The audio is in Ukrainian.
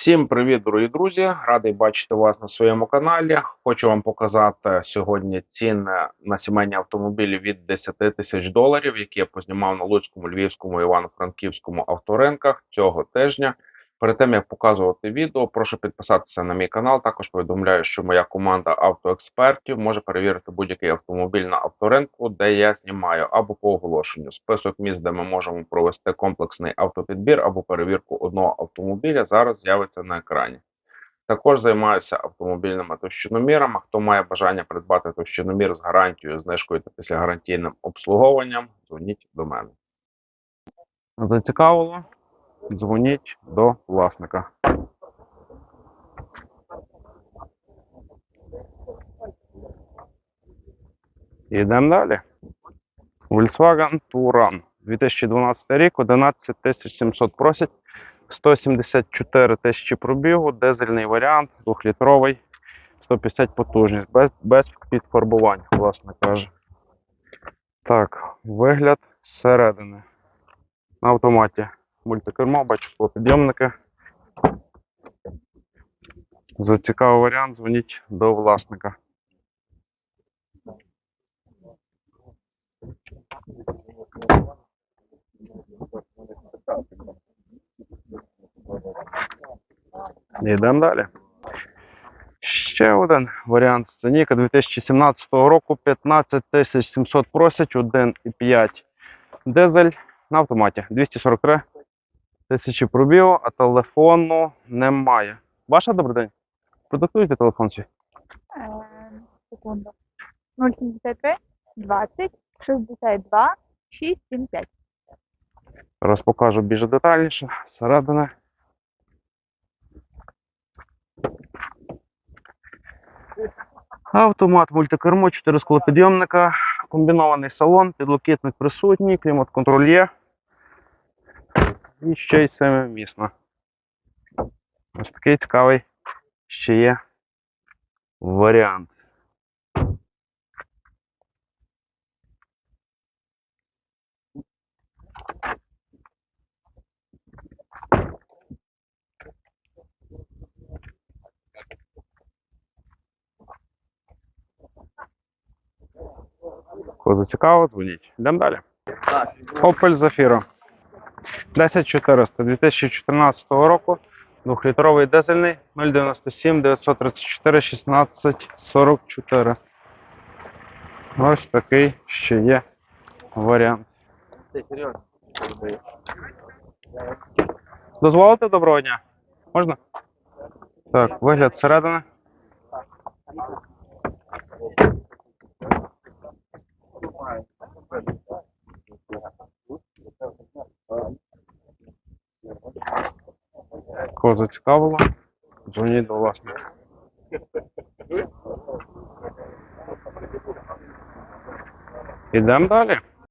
Всім привіт, дорогі друзі! Радий бачити вас на своєму каналі. Хочу вам показати сьогодні ціни на сімейні автомобілі від 10 тисяч доларів, які я познімав на Луцькому, Львівському, Івано-Франківському авторинках цього тижня. Перед тим як показувати відео, прошу підписатися на мій канал. Також повідомляю, що моя команда автоекспертів може перевірити будь-який автомобіль на авторинку, де я знімаю або по оголошенню. Список місць, де ми можемо провести комплексний автопідбір або перевірку одного автомобіля, зараз з'явиться на екрані. Також займаюся автомобільними товщиномірами. Хто має бажання придбати товщиномір з гарантією, знижкою та післягарантійним обслуговуванням, дзвоніть до мене. Зацікавило? Дзвоніть до власника. Йдемо далі. Volkswagen Touran. 2012 рік, 11 700 просять, 174 тисячі пробігу, дизельний варіант, 2-літровий, 150 потужність, без, без підфарбувань, власне каже. Так, вигляд зсередини. На автоматі. Мультикермо, бачу підйомники. За цікавий варіант дзвоніть до власника. Йдемо далі. Ще один варіант сценіка 2017 року 15 700 просять, 1,5 дизель на автоматі. 243 тисячі пробігу, а телефону немає. Ваша добрий день? Продиктуйте телефон свій. Е, Секунду. 073 20 62 675. Зараз покажу більш детальніше. Середина. Автомат, мультикермо, 4 склопідйомника, комбінований салон, підлокітник присутній, клімат-контроль є. І ще й семимісно. Ось такий цікавий ще є варіант. Кого зацікавило, дзвоніть. Йдемо далі. Opel Zafira. 10400 2014 року. Двохлітровий дизельний 097 934 16 44. Ось такий ще є варіант. Дозволите доброго дня? Можна? Так, вигляд зсередини. Кого зацікавило? Дзвоніть до власника. Ідемо далі.